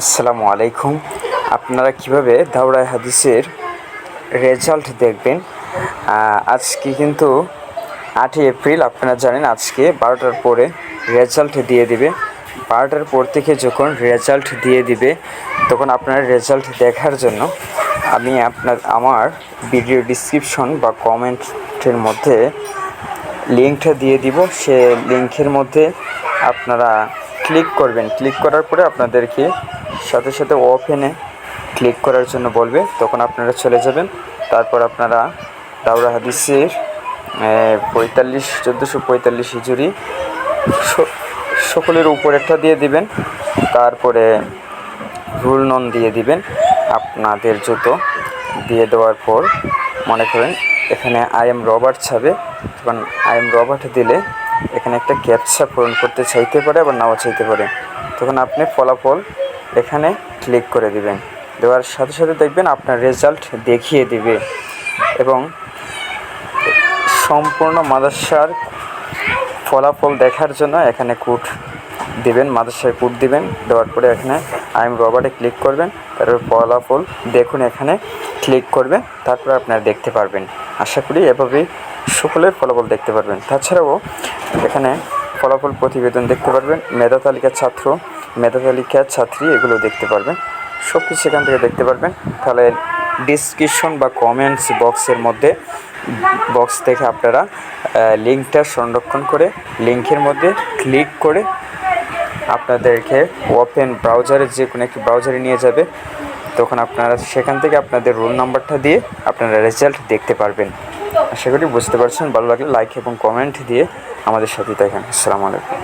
আসসালামু আলাইকুম। আপনারা কীভাবে দাওরায় হাদিসের রেজাল্ট দেখবেন? আজকে কিন্তু আটই এপ্রিল, আপনারা জানেন আজকে বারোটার পরে রেজাল্ট দিয়ে দিবে। বারোটার পর থেকে যখন রেজাল্ট দিয়ে দিবে, তখন আপনার রেজাল্ট দেখার জন্য আমি আপনার, আমার ভিডিও ডিসক্রিপশন বা কমেন্টের মধ্যে লিঙ্কটা দিয়ে দিব। সে লিঙ্কের মধ্যে আপনারা ক্লিক করবেন। ক্লিক করার পরে আপনাদেরকে সাথে সাথে ওপেনে ক্লিক করার জন্য বলবে, তখন আপনারা চলে যাবেন। তারপর আপনারা দাউরা হাদিসের পঁয়তাল্লিশ, চোদ্দোশো পঁয়তাল্লিশ হিজুরি সকলের উপরেরটা দিয়ে দিবেন। তারপরে রুল নন দিয়ে দিবেন। আপনাদের জুতো দিয়ে দেওয়ার পর মনে করেন এখানে আই এম রবার্ট ছাবে তখন আই এম রবার্ট দিলে এখানে একটা ক্যাপচা পূরণ করতে চাইতে পারে আবার নাও চাইতে পারে। তখন আপনি ফলাফল এখানে ক্লিক করে দিবেন। দেওয়ার সাথে সাথে দেখবেন আপনার রেজাল্ট দেখিয়ে দিবে। এবং সম্পূর্ণ মাদ্রাসার ফলাফল দেখার জন্য এখানে কোড দিবেন, মাদ্রাসায় কোড দিবেন। দেওয়ার পরে এখানে আই এম রবার্টে ক্লিক করবেন। তারপর ফলাফল দেখুন এখানে ক্লিক করবেন। তারপরে আপনারা দেখতে পারবেন। আশা করি এভাবেই সকলের ফলাফল দেখতে পারবেন। তাছাড়াও এখানে ফলাফল প্রতিবেদন দেখতে পারবেন। মেধা তালিকার ছাত্র মেধা তালিকার ছাত্রী, এগুলো দেখতে পারবেন। সব কিছু এখান থেকে দেখতে পারবেন। তাহলে ডিসক্রিপশন বা কমেন্টস বক্সের মধ্যে বক্স থেকে আপনারা লিঙ্কটা সংরক্ষণ করে লিঙ্কের মধ্যে ক্লিক করে আপনাদেরকে ওপেন ব্রাউজারে যে কোনো একটি ব্রাউজারে নিয়ে যাবে। তখন আপনারা সেখান থেকে আপনাদের রোল নাম্বারটা দিয়ে আপনারা রেজাল্ট দেখতে পারবেন। আশা করি বুঝতে পারছেন। ভালো লাগলে লাইক এবং কমেন্ট দিয়ে আমাদের সাথে দেখেন আসসালামু আলাইকুম।